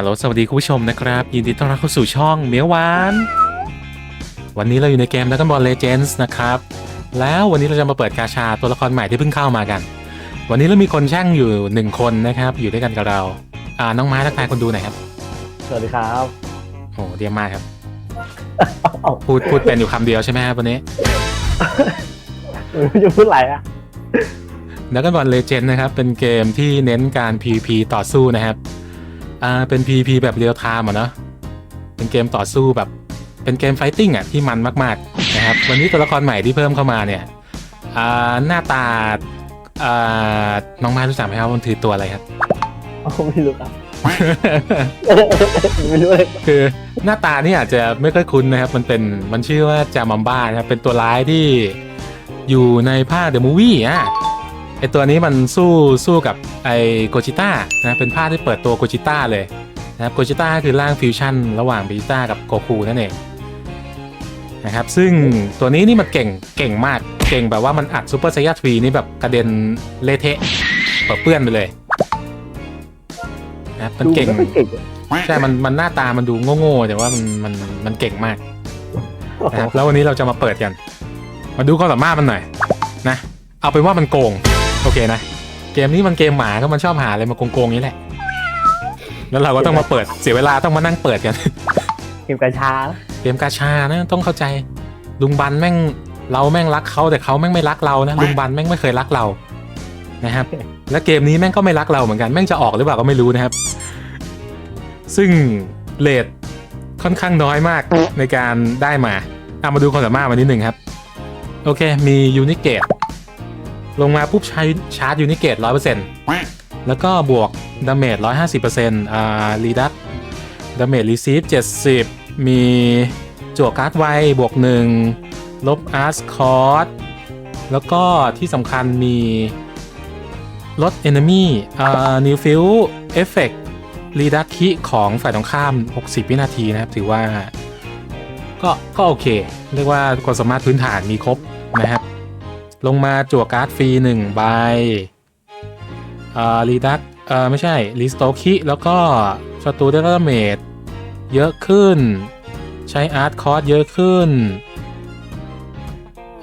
ฮัลโหลสวัสดีคุณผู้ชมนะครับ ยินดีต้อนรับเข้าสู่ช่องเมียวหวาน วันนี้เราอยู่ในเกม Dragon Ball Legends นะครับ แล้ววันนี้เราจะมาเปิดกาชาตัวละครใหม่ที่เพิ่งเข้ามากัน วันนี้เรามีคนช่างอยู่หนึ่งคนนะครับ อยู่ด้วยกันกับเราอ่าน้องไม้ทักทายคนดูหน่อยครับสวัสดีครับโอ้เดียมมากครับพูดพูดเป็นอยู่คำเดียวใช่ไหมครับวันนี้ไม่รู้จะพูดอะไรอะ Dragon Ball Legends นะครับเป็นเกมที่เน้นการ PVP ต่อสู้นะครับ อ่าเป็น PVP แบบเรียลไทม์อะเนาะเป็นเกมต่อสู้แบบเป็นเกมไฟติ้งอะที่มันมากๆนะครับวันนี้ตัวละครใหม่ที่เพิ่มเข้ามาเนี่ยอ่าหน้าตาอ่าน้องไม้รู้จักไหมครับมันถือตัวอะไรครับอ๋อไม่รู้ครับไม่รู้เลยคือหน้าตานี่อาจจะไม่ค่อยคุ้นนะครับ มันเป็นมันชื่อว่าจามัมบ้านะครับเป็นตัวร้ายที่อยู่ในภาคเดอะมูวี่อะ ไอตัวนี้มันสู้สู้กับไอโกจิต้านะเป็นภาคที่เปิดตัวโกจิต้าเลยนะครับโกจิต้าคือร่างฟิวชั่นระหว่างเบจิต้ากับโกคูนั่นเองนะครับซึ่งตัวนี้นี่มันเก่งเก่งมากเก่งแบบว่ามันอัดซูเปอร์ไซยาทรีนี่แบบกระเด็นเละเทะเปิดเปื้อนไปเลยนะครับมันดูเก่งไม่ค่อยเก่งอะใช่มันมันหน้าตามันดูโง่ๆแต่ว่ามันมันมันเก่งมากนะครับแล้ววันนี้เราจะมาเปิดกัน มาดูความสามารถมันหน่อยนะเอาเป็นว่ามันโกงโอเคนะ เกมนี้มันเกมหมาก็มันชอบหาอะไรมาโกงๆนี้แหละ แล้วเราก็ต้องมาเปิดเสียเวลาต้องมานั่งเปิดกัน เกมกระชาเกมกาชานะต้องเข้าใจ ลุงบันแม่งเราแม่งรักเขาแต่เขาแม่งไม่รักเรานะลุงบันแม่งไม่เคยรักเรานะครับ และเกมนี้แม่งก็ไม่รักเราเหมือนกันแม่งจะออกหรือเปล่าก็ไม่รู้นะครับ ซึ่งเลทค่อนข้างน้อยมากในการได้มาเอามาดูความสามารถมานิดหนึ่งครับ โอเคมียูนิเกต ลงมาปุ๊บใช้ชาร์จยูนิเกตร้อยเปอร์เซ็นต์แล้วก็บวกดาเมจร้อยห้าสิบเปอร์เซ็นต์อ่ารีดักดาเมจรีซีฟเจ็ดสิบมีจั่วการ์ดไวบวกหนึ่งลบอาร์สคอร์สแล้วก็ที่สำคัญมีลด Enemy อ่า New Fill Effect รีดักคิของฝ่ายตรงข้าม 60 วินาทีนะครับ ถือว่า ก็ก็โอเค เรียกว่าความสามารถพื้นฐานมีครบนะครับ ลงมาจั่วการ์ดฟรี1ใบอ่ารีดักเอ่อไม่ใช่รีสโตคิแล้วก็ศัตรูได้รับเมจเยอะขึ้น ใช้อาร์ตคอร์สเยอะขึ้น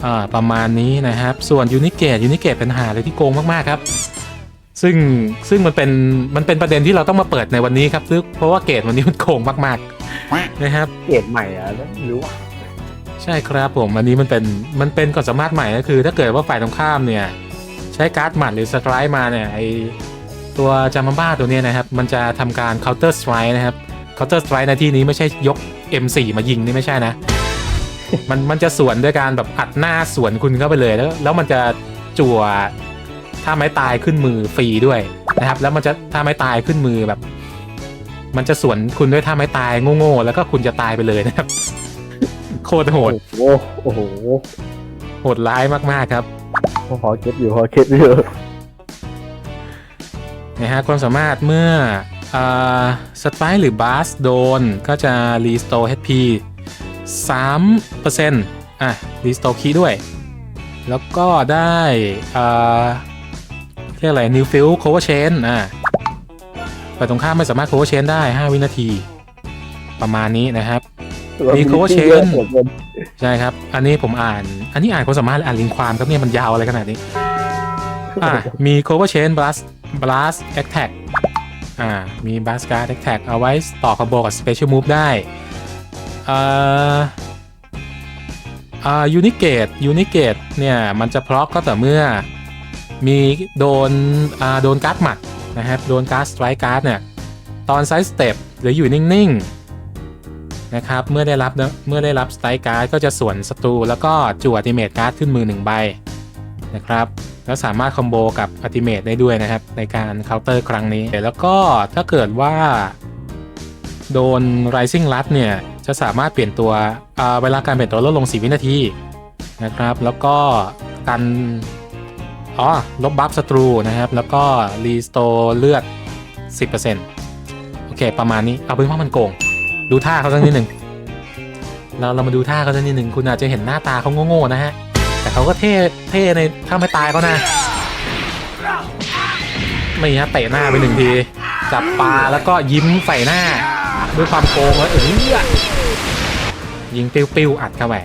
อ่าประมาณนี้นะครับ ส่วนยูนิเกตยูนิเกตเป็นหาเลยที่โกงมาก ๆ ครับ ซึ่งซึ่งมันเป็นมันเป็นประเด็นที่เราต้องมาเปิดในวันนี้ครับซึ่งเพราะว่าเกตวันนี้มันโกงมากๆนะครับเกมใหม่อะไม่รู้อะ ใช่ครับผมอันนี้มันเป็นมันเป็นกฎสามารถใหม่ก็คือ ถ้าเกิดว่าฝ่ายตรงข้ามเนี่ย ใช้การ์ดหมัดหรือสไตร์มาเนี่ยไอตัวจามาบ้าตัวนี้นะครับมันจะทำการ counter strike นะครับ counter strike ในที่นี้ไม่ใช่ยก M4 มายิงนี่ไม่ใช่นะ มันมันจะสวนด้วยการแบบอัดหน้าสวนคุณเข้าไปเลยแล้ว แล้วมันจะจั่วท่าไม้ตายขึ้นมือฟรีด้วยนะครับ แล้วมันจะท่าไม้ตายขึ้นมือแบบ มันจะสวนคุณด้วยท่าไม้ตายโง่ๆแล้วก็คุณจะตายไปเลยนะครับ โคตรโหด โอ้โหโอ้โหโหดร้ายมากๆครับ พอเก็ตอยู่พอเก็ตอยู่นะฮะความสามารถเมื่อสไตร์หรือบาสโดนก็จะรีสโต HP 3%อะรีสโตคีด้วย แล้วก็ได้อ่าเรียกอะไร New Fill Cover Chain อะฝ่ายตรงข้ามไม่สามารถ Cover Chain ได้ 5 วินาที ประมาณนี้นะครับ มี cover chain ใช่ครับ อันนี้ผมอ่าน อันนี้อ่านความสามารถหรืออ่านลิงก์ความครับเนี่ยมันยาวอะไรขนาดนี้อ่ามี cover chain blast blast attack อ่ามี blast guard attack เอาไว้ต่อคอมโบกับ special move ได้อ่าอ่า unicate unicate เนี่ยมันจะเพราะก็ต่อเมื่อมีโดนอ่าโดนการ์ดหมัดนะครับโดนการ์ดสไตร์การ์ดเนี่ยตอนไซส์สเต็ปหรืออยู่นิ่ง ๆ นะครับ เมื่อได้รับเมื่อได้รับสไตร์การ์ดก็จะสวนศัตรูแล้วก็จั่วอัติเมตการ์ดขึ้นมือ 1 ใบนะครับแล้วสามารถคอมโบกับอัติเมตได้ด้วยนะครับ ในการเคาน์เตอร์ครั้งนี้ แล้วก็ถ้าเกิดว่า โดน Rising ลัดเนี่ย จะสามารถเปลี่ยนตัวเวลาการเปลี่ยนตัวลดลง 4 วินาทีนะครับ แล้วก็กันอ๋อลบบัฟศัตรูนะครับ แล้วก็รีสโตเลือด 10%โอเค ประมาณนี้เอาเป็นว่ามันโกง ดูท่าเขาสักนิดหนึ่งเราเรามาดูท่าเขาสักนิดหนึ่งคุณอาจจะเห็นหน้าตาเขาโง่ๆนะฮะ แต่เขาก็เท่เท่ในถ้าไม่ตายเขานะไม่ฮะเตะหน้าไปหนึ่งทีจับปลาแล้วก็ยิ้มใส่หน้า ด้วยความโกงแล้วเออยิงปิ้วๆอัดเข้าไป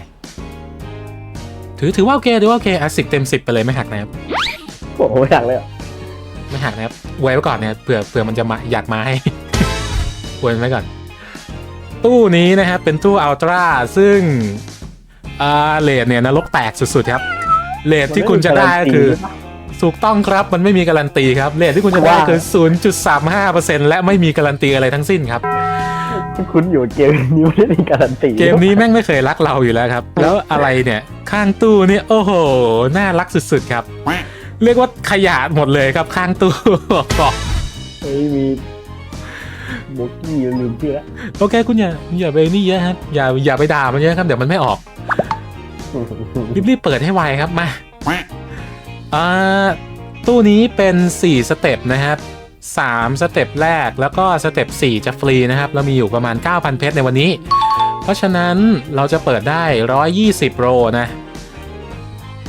ถือถือว่าโอเคถือว่าโอเคอะสิบเต็มสิบไปเลยไม่หักนะครับโอ้โหอยากเลยอะไม่หักนะครับไว้ไว้ก่อนเนี่ยเผื่อเผื่อมันจะมาอยากมาให้ไว้ไว้ก่อน ตู้นี้นะครับเป็นตู้อัลตร้าซึ่งอ่าเลทเนี่ยนรกแตกสุดๆครับเลทที่คุณจะได้ก็คือถูกต้องครับมันไม่มีการันตีครับเลทที่คุณจะได้คือ 0.35%และไม่มีการันตีอะไรทั้งสิ้นครับคุณอยู่เกมนี้ไม่ได้มีการันตี เกมนี้แม่งไม่เคยรักเราอยู่แล้วครับ แล้วอะไรเนี่ยข้างตู้นี่โอ้โห น่ารักสุดๆครับ เรียกว่าขยะหมดเลยครับข้างตู้เฮ้ยมี โบกี้ลืมชื่อแล้วโอเคคุณอย่าอย่าไปนี่เยอะครับอย่าอย่าไปด่ามันเยอะครับเดี๋ยวมันไม่ออกรีบๆเปิดให้ไวครับมาอ่าตู้นี้เป็น 4 สเต็ปนะครับ 3 สเต็ปแรกแล้วก็สเต็ป4จะฟรีนะครับเรามีอยู่ประมาณ 9,000 เพชรในวันนี้ เพราะฉะนั้นเราจะเปิดได้ 120โลนะ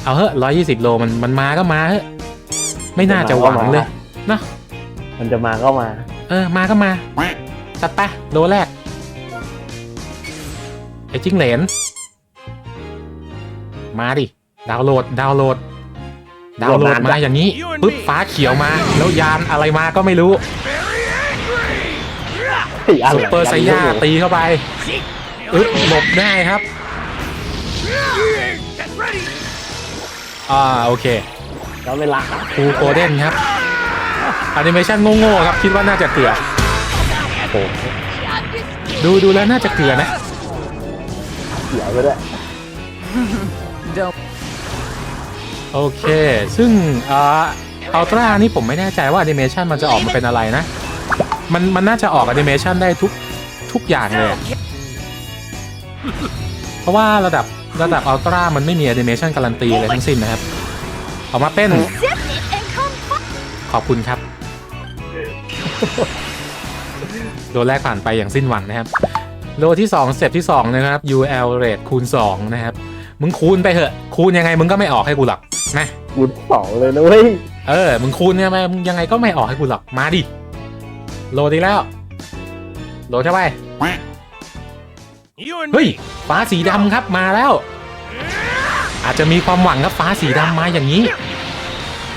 เอาเถอะ120โลมันมันมาก็มาเถอะไม่น่าจะหวังเลยนะมันจะมาก็มา เออ มาก็มา จัดไปโลแรก ไอ้จิ้งเหลน มาดิ ดาวน์โหลด ดาวน์โหลด ดาวน์โหลดมาอย่างนี้ปุ๊บ ฟ้าเขียวมา แล้วยานอะไรมาก็ไม่รู้ซุปเปอร์ไซย่าตีเข้าไป อึ๊บ หลบได้ครับ อ่า โอเค แล้วเวลาฟูโกลเด้นครับ แอนิเมชันโง่ๆครับคิดว่าน่าจะเกลือโอ้ดูดูแล้วน่าจะเกลือนะเสียไปด้วยโอเค ซึ่งอ่าอัลตร้านี่ผมไม่แน่ใจว่าแอนิเมชันมันจะออกมาเป็นอะไรนะ มันมันน่าจะออกแอนิเมชันได้ทุกทุกอย่างเลย เพราะว่าระดับระดับอัลตร้ามันไม่มีแอนิเมชันการันตีเลยทั้งสิ้นนะครับ ออกมาเป็น ขอบคุณครับ โลแรกผ่านไปอย่างสิ้นหวังนะครับ โลที่2สเต็ปที่ 2 นะครับ UL rate คูณ 2 นะครับ มึงคูณไปเถอะ คูณยังไงมึงก็ไม่ออกให้กูหรอกนะคูณสองเลยนะเว้ย เออ มึงคูณยังไงมึงยังไงก็ไม่ออกให้กูหรอกมาดิโหลดอีกแล้วโหลดเข้าไปเฮ้ย ฟ้าสีดำครับมาแล้ว อาจจะมีความหวังครับฟ้าสีดำมาอย่างนี้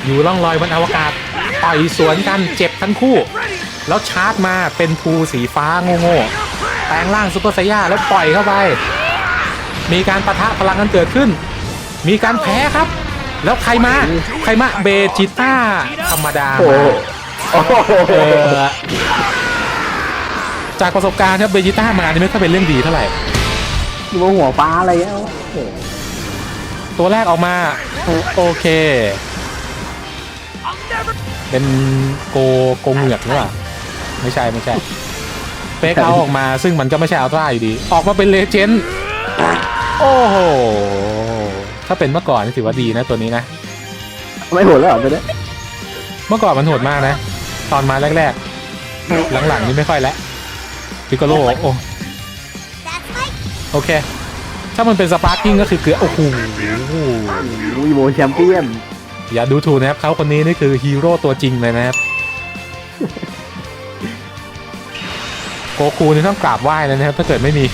อยู่ล่องลอยบนอวกาศต่อยสวนกันเจ็บทั้งคู่ แล้วชาร์จมาเป็นภูสีฟ้าโง่ๆแปลงร่างซุปเปอร์ไซย่าแล้วปล่อยเข้าไป มีการประทะพลังกันเกิดขึ้น มีการแพ้ครับ แล้วใครมา ใครมาเบจิต้าธรรมดาโอ้มาโหโอ้โหเออจากประสบการณ์ครับเบจิต้ามานี่ไม่ค่อยเป็นเรื่องดีเท่าไหร่ดูว่าหัวฟ้าอะไรเงี้ยโอ้โหตัวแรกออกมา โอเค เป็นโกโกเหงือกหรือเปล่า ไม่ใช่ไม่ใช่เฟกเอาออกมาซึ่งมันก็ไม่ใช่อัลตร้าอยู่ดี ออกมาเป็นเลเจนด์โอ้โห ถ้าเป็นเมื่อก่อนนี่ถือว่าดีนะตัวนี้นะ ไม่โหดแล้วเหรอตัวเนี้ยเมื่อก่อนมันโหดมากนะ ตอนมาแรกๆ หลังๆนี่ไม่ค่อยแล้วพิกโกโลโอ้โอเค ถ้ามันเป็นสปาร์กิ้งก็คือเกลือโอ้โหวีโวแชมเปี้ยนอย่าดูถูกนะครับเขาคนนี้นี่คือฮีโร่ตัวจริงเลยนะครับ โกคูนี่ต้องกราบไหว้เลยนะครับถ้าเกิดไม่มี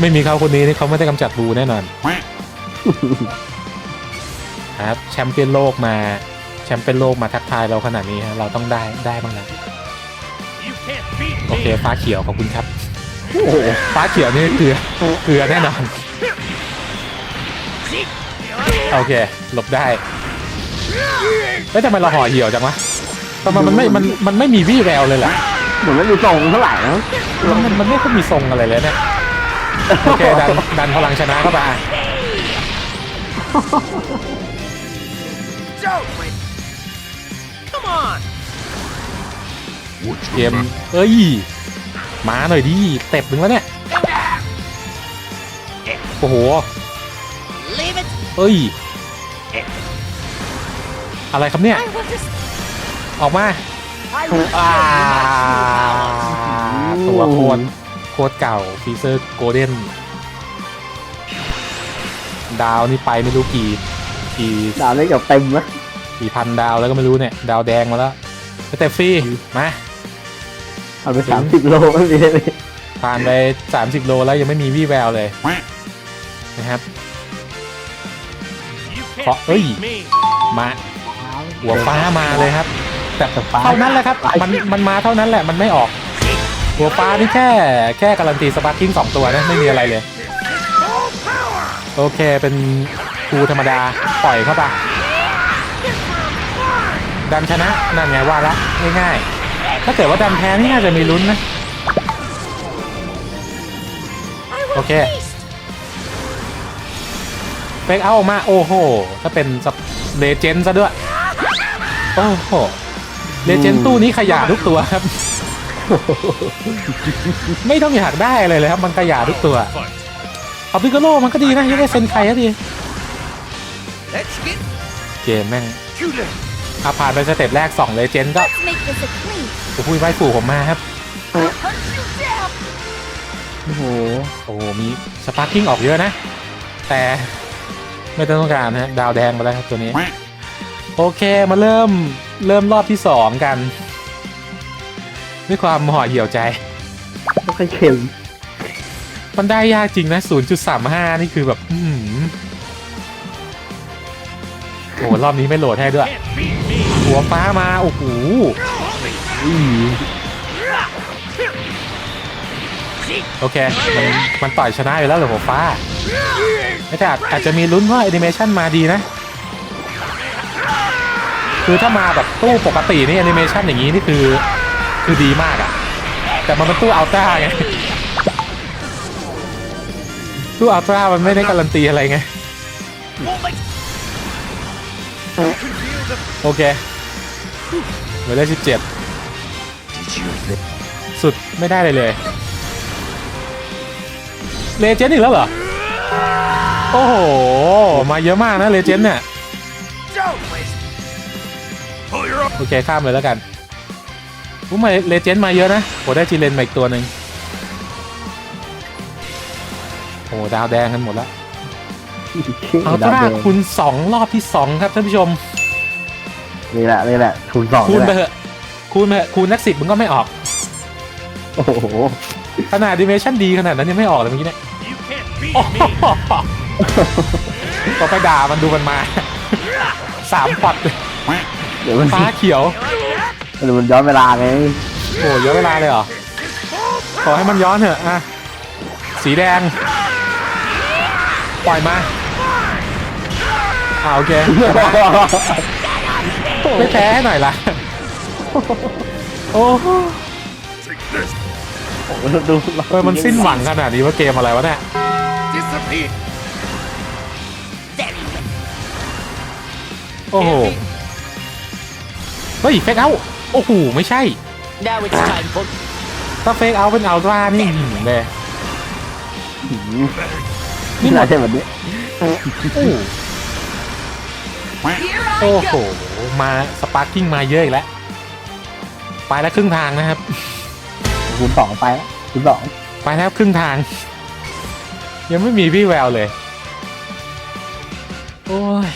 ไม่มีเขาคนนี้นี่เขาไม่ได้กำจัดบูแน่นอนครับแชมเปี้ยนโลกมาแชมเปี้ยนโลกมาทักทายเราขนาดนี้ฮะเราต้องได้ได้บ้างนะโอเคฟ้าเขียวขอบคุณครับโอ้ฟ้าเขียวนี่เกลือเกลือแน่นอนโอเคหลบได้เฮ้ยทำไมเราห่อเหี่ยวจังวะทำไมมันไม่มันมันไม่มีวี่แววเลยเหรอ เหมือนไม่มีทรงเท่าไหร่นะมันมันมันไม่ค่อยมีทรงอะไรเลยเนี่ยโอเคดันดันพลังชนะเข้าไปเกมเอ้ยมาหน่อยดิเต็บหนึ่งแล้วเนี่ยโอ้โหเอ้ย อะไรครับเนี่ย ออกมา อ่าตัวโคตรโคตรเก่าฟีเซอร์โกลเด้นดาวนี่ไปไม่รู้กี่กี่ดาวได้เกับเต็มนะกี่พันดาวแล้วก็ไม่รู้เนี่ย ดาวแดงมาแล้วสเตปฟรีมาเอาไปสามสิบโลไม่มีเลยผ่านไป30โลแล้วยังไม่มีวี่แววเลยนะครับ You Có- can't Ôi. beat me. มาหัวฟ้ามาเลยครับ แต่สปาร์คเท่านั้นแหละครับ มันมันมาเท่านั้นแหละมันไม่ออก หัวฟ้านี่แค่แค่การันตีสปาร์กิ้งสองตัวนะไม่มีอะไรเลย โอเคเป็นคูธรรมดาปล่อยเข้าไปดันชนะนั่นไงว่าละง่ายๆ ถ้าเกิดว่าดันแพ้นี่น่าจะมีลุ้นนะ โอเคเฟกเอาออกมา โอ้โห ถ้าเป็นเลเจนด์ซะด้วย โอ้โห เลเจนด์ตู้นี้ขยะทุกตัวครับ ไม่ต้องอยากได้อะไรเลยครับ มันขยะทุกตัว Fight. เอาพิกาโลมันก็ดีนะยังได้เซนไคก็ดี Let's get เกมแม่ง shooting. อาผ่านไปสเต็ปแรก2เลเจนด์ก็ Let's make this a clean. โอ้โหไว้ฝูผมมาครับ Hunt you down. โอ้โห โอ้โห มีสปาร์กิ้งออกเยอะนะ แต่ไม่ต้องการนะดาวแดงมาแล้วครับตัวนี้ โอเคมาเริ่ม เริ่มรอบที่2กัน ด้วยความห่อเหี่ยวใจไม่ค่อยเค็มมันได้ยากจริงนะ 0.35 นี่คือแบบ อื้อหือโอ้โหรอบนี้ไม่โหลดให้ด้วย Can't beat me. หัวฟ้ามา โอ้โหอุ้ยโอเค มันมันต่อยชนะอยู่แล้วเหรอหัวฟ้าแต่อาจอาจจะมีลุ้นว่าแอนิเมชันมาดีนะ คือถ้ามาแบบตู้ปกตินี่แอนิเมชันอย่างนี้นี่คือคือดีมากอะแต่มันเป็นตู้อัลตร้าไง ตู้อัลตร้ามันไม่ได้การันตีอะไรไง โอเคเหลือได้สิบเจ็ดสุดไม่ได้เลยเลยเลเจนด์อีกแล้วเหรอ โอ้โห มาเยอะมากนะเลเจนด์เนี่ย โอเคข้ามเลยแล้วกันอู้มาเลเจนด์มาเยอะนะโอ้ได้จีเลนมาอีกตัวหนึ่งโอ้ดาวแดงกันหมดแล้วอัลตร้าคูณ2รอบที่2ครับท่านผู้ชมนี่แหละนี่แหละคูณสองคูณไปนี่แหเถละอะคูณไปเถอะคูณนักสิบมึงก็ไม่ออก โอ้โหขนาดดิเมชันดีขนาดนั้นยังไม่ออกเลยเมื่อกี้เนี่ย You can't beat โอ้โห me. ก็ไปด่ามันดูมันมาสามปัดเดี๋ยวมันฟ้าเขียวเดี๋ยวมันย้อนเวลาไงโอ้เยอะเวลาเลยเหรอขอให้มันย้อนเถอะอะสีแดง ปล่อยมาอ่าโอเคไม่แพ้ให้หน่อยล่ะโอ้โหโอ้โหดูเออมันสิ้นหวังขนาดนี้ว่าเกมอะไรวะเนี่ย Disappear. โอ้โห เฮ้ยเฟกเอาโอ้โหไม่ใช่ Now it's time for ถ้าเฟกเอาเป็นอัลตร้านี่หืมเลยนี่นี่หมน่าดใช่แบบนี้โอ้โห Here I โอ้ go. โหมาสปาร์กิ้งมาเยอะอีกแล้วไปแล้วครึ่งทางนะครับคูณสองไปแล้วคูณสองไปแล้วครึ่งทาง ยังไม่มีวี่แววเลย โอ้ย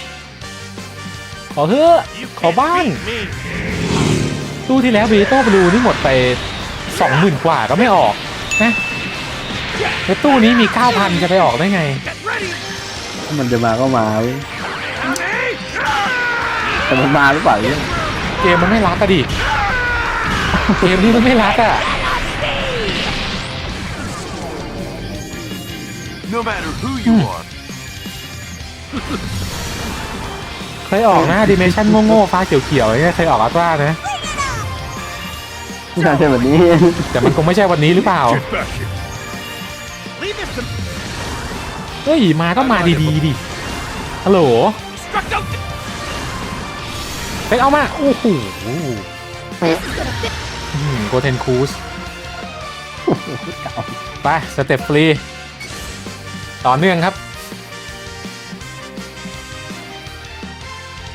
ขอเถอะ You ขอ can't บ้าง beat me. ตู้ที่แล้วบีโต้บลูนี่หมดไปสองหมื่นกว่าก็ไม่ออกนะแล้วตู้นี้มีเก้าพันจะไปออกได้ไง Get ready. ถ้ามันจะมาก็มาเว้ยแต่มันมาหรือเปล่าเนี่ยเกมมันไม่รักอะดิ เกมนี้มันไม่รักอะ No matter who you are. เคยออกนะดิเมชันโง่ๆฟ้าเขียวๆเนี่ยเคยออกอัลตร้านะไม่ น่าใช่แบบนี้ แต่มันคงไม่ใช่วันนี้หรือเปล่า Get back here. Leave this to เฮ้ย มาก็มาดีๆดิ ฮัลโหล struck out. ไปเอามา โอ้โหโกเทนคูสไป สเต็ปฟรี ต่อเนื่องครับ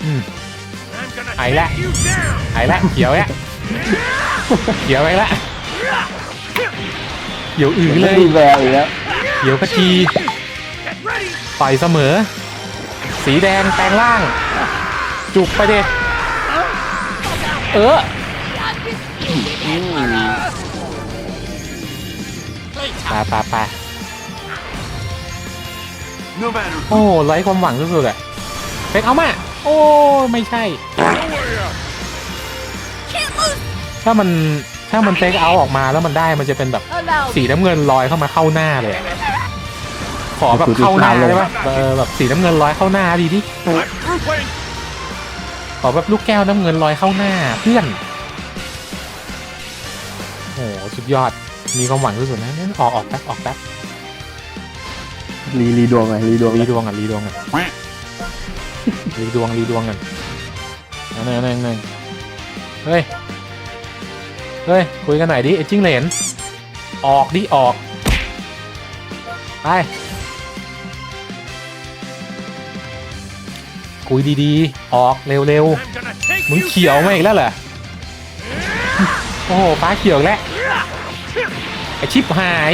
อืม I'm gonna Ai take lạ. you down. หายละเขียวแล้ว เขียวไปละเขียวอือไม่เลยมีแววอีกแล้วเขียวกระจี Get ready. ต่อยเสมอ สีแดงแปลงร่าง จุกไปเด็เออไปไปไป No matter โอ้ไร้ความหวังสุดๆอะเฟกเอามา โอ้ ไม่ใช่ Can't lose. ถ้ามันถ้ามันเฟกเอาออกมาแล้วมันได้มันจะเป็นแบบ Allow สีน้ำเงินลอยเข้ามาเข้าหน้าเลยอะขอแบบเข้าหน้าได้ปะเออแบบสีน้ำเงินลอยเข้าหน้าดีดิ I'm grouping. ขอแบบลูกแก้วน้ำเงินลอยเข้าหน้าเพื่อนโอ้โหสุดยอดมีความหวังสุดๆนะเนี่ยออกออกแป๊บออกแป๊บรีรีดวงไงรีดวงรีดวงอะรีดวงอะรีดวงรีดวงกันนั่นนั่นนั่นนั่นเฮ้ย เฮ้ย คุยกันหน่อยดิไอ้จิ้งเหลน ออกดิ ออก ไป คุยดีๆ ออกเร็ว I'm gonna take ๆมึง you เขียวมาอีกแล้วเหรอ โอ้โหฟ้าเขียวอีกแล้วไอชิปหาย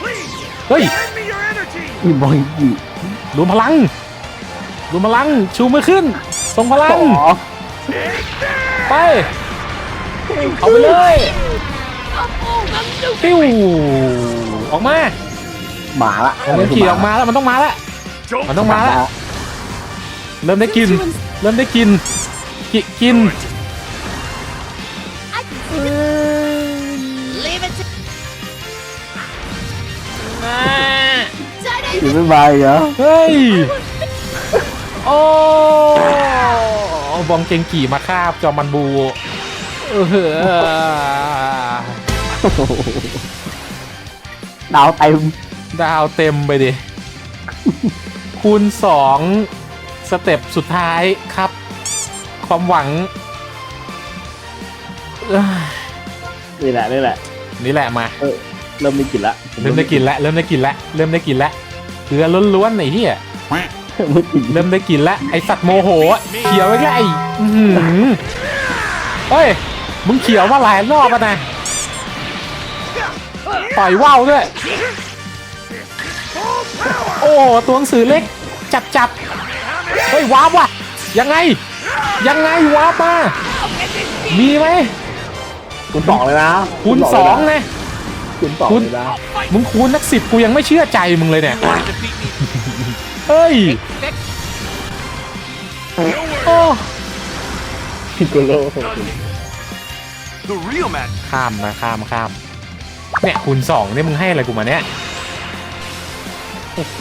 Please, เฮ้ย lend me your energy. อีบอยอีรวมพลังรวมพลัง ชูมือขึ้นทรงพลัต่งอ ไป เอาไปเลยปิ้วออกมาหมาละมันขี่ออกมาแล้วมันต้องมาแล้ว Don't มันต้องมาแล้วเริ่มได้กิน เริ่มได้กิน กิกิน Leave it to อยู่ไม่บายเหรอ เฮ้ย โอ้ บองเกงกี่มาคาบจอมันบูเออโอ้โหดาวเต็มดาวเต็มไปดิ คูณสองสเต็ปสุดท้ายครับ ความหวังเอ้ยนี่แหละนี่แหละ นี่แหละมาเออเริ่มไม่กินละ เริ่มได้กินแล้วเริ่มได้กินแล้วเริ่มได้กินแล้วเกลือล้วนๆไอ้เหี้ย ไม่กินเริ่มได้กินแล้วไอสัตว์โมโหอะเขียวไว้ก็ไอ้อื้อหือเฮ้ยมึงเขียวมาหลายรอบแล้วนะปล่อยว่าวด้วย โอ้ตัวหนังสือเล็ก จัดจัดเฮ้ยวาร์ปว่ะยังไง ยังไงวาร์ปมา มีไหมคุณสองเลยนะคูณสองนะ คุณสองคูณเลยนะ มึงคูณนักสิบกูยังไม่เชื่อใจมึงเลยเนี่ย เฮ้ยโอ้พิโกโล The real man. ข้ามนะข้ามข้ามเนี่ยคูณสองเนี่ยมึงให้อะไรกูมาเนี่ยโอ้โห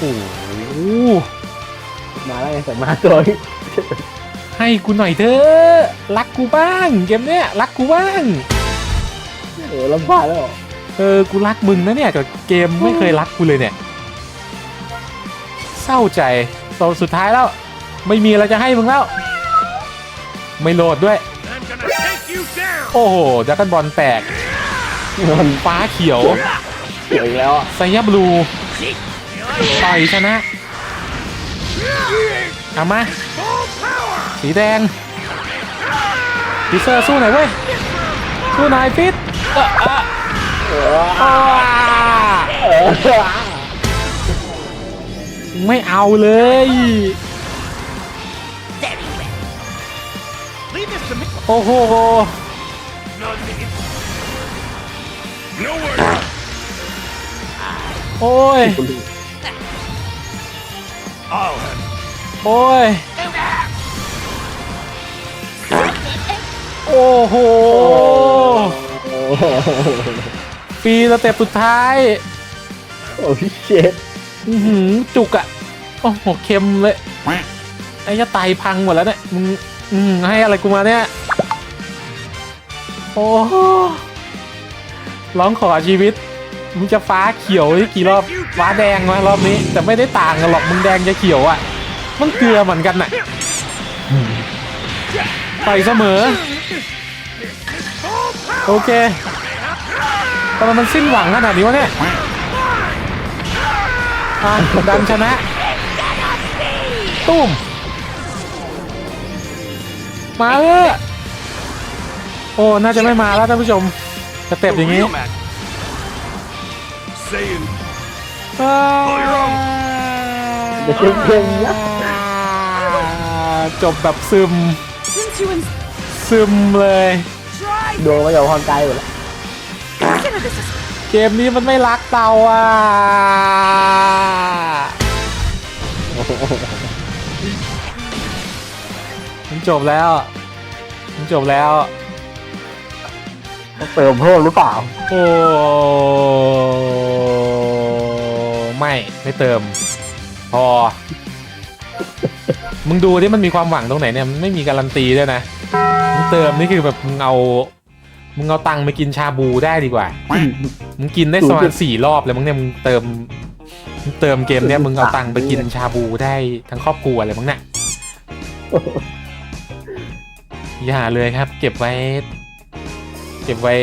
มาแล้วไงแต่มาตัวนี้ให้กูหน่อยเถอะรักกูบ้างเกมเนี้ยรักกูบ้างเออลำบากแล้วเออกูรักมึงนะเนี่ยกับเกมไม่เคยรักกูเลยเนี่ย เศร้าใจตอนสุดท้ายแล้ว ไม่มีอะไรจะให้มึงแล้ว ไม่โหลดด้วย I'm gonna take you down. โอ้โหดักกันบอลแตกมันฟ้าเขียวเกี่ยวอีกแล้วอะไซยับบลูต่อยชนะเอามา สีแดงพีเซอร์สู้หน่อยเว้ย สู้หน่อยฟิตเอ่อเอ่ออ้า ไม่เอาเลย Leave this to me. โอ้โห None. Nowhere. โอ้ย I'll have โอ้ย โอ้โหโอ้โหปีสเต็ปสุดท้าย โอ้พี่เช็ด อือหือจุกอะโอ้โหเค็มเลยไอ้จะไตพังหมดแล้วเนี่ยมึงอืมให้อะไรกูมาเนี่ย โอ้โหร้องขอชีวิตมึงจะฟ้าเขียวกี่รอบฟ้าแดงมารอบนี้ แต่ไม่ได้ต่างกันหรอกมึงแดงจะเขียวอะ่ะ มันเกลือเหมือนกันน่ะต่อยเสมอ โอเคทำไมมันสิ้นหวังขนาดนี้วะเนี่ย อะดันชนะ ตุ้ม มาเถอะโอ้ น่าจะไม่มาแล้วท่านผู้ชมสเต็ป the อย่างงี้ real man. Saying เดี๋ยวเก่งๆนะจบแบบซึม Since you ins- ซึมเลย try ดวงมาจากความไกลหมดแล้ว Consider this a เกมนี้มันไม่รักเตาอะมันจบแล้วมันจบแล้วต้องเติมเพิ่มหรือเปล่า โอ้ไม่ไม่เติม พอ มึงดูที่มันมีความหวังตรงไหนเนี่ย มันไม่มีการันตีด้วยนะมึงเติมนี่คือแบบมึงเอา มึงเอาตังค์ไปกินชาบูได้ดีกว่า มึงกินได้ประมาณสี่รอบเลยมึงเนี่ยมึงเติมมึงเติมเกมเนี่ยมึงเอาตังค์ไปกินชาบูได้ทั้งครอบครัวเลยมึงเนี่ยอย่าเลยครับ เก็บไว้ เก็บไว้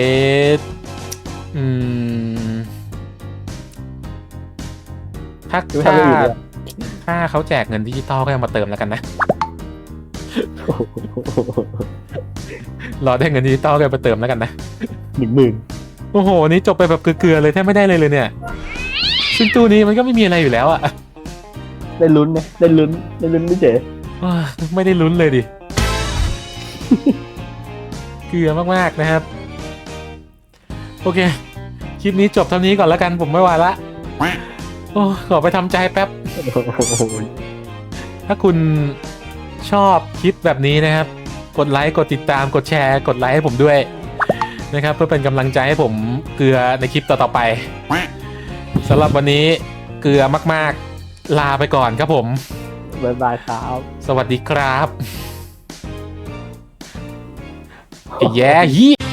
อืมถ้าคือถ้าทำไม่อยู่เนี่ยถ้าเขาแจกเงินดิจิตอลก็เอามาเติมแล้วกันนะ รอได้เงินดิจิตอลก็เอามาเติมแล้วกันนะหนึ่งหมื่นโอ้โหนี่จบไปแบบเกลือๆเลยแทบไม่ได้เลยเลยเนี่ยซึ่งตู้นี้มันก็ไม่มีอะไรอยู่แล้วอะได้ลุ้นไหมได้ลุ้นได้ลุ้นไม่เจ๋อ้าวไม่ได้ลุ้นเลยดิเกลือมากๆนะครับ โอเค คลิปนี้จบเท่านี้ก่อนแล้วกันผมไม่ไหวละโอ้ขอไปทำใจแป๊บถ้าคุณชอบคลิปแบบนี้นะครับ กดไลค์กดติดตามกดแชร์ กดไลค์ให้ผมด้วยนะครับเพื่อเป็นกำลังใจให้ผมเกลือในคลิปต่อๆไปสำหรับวันนี้เกลือมาก ๆ ลาไปก่อนครับผม บ๊ายบายครับ สวัสดีครับไอ้แย่ฮี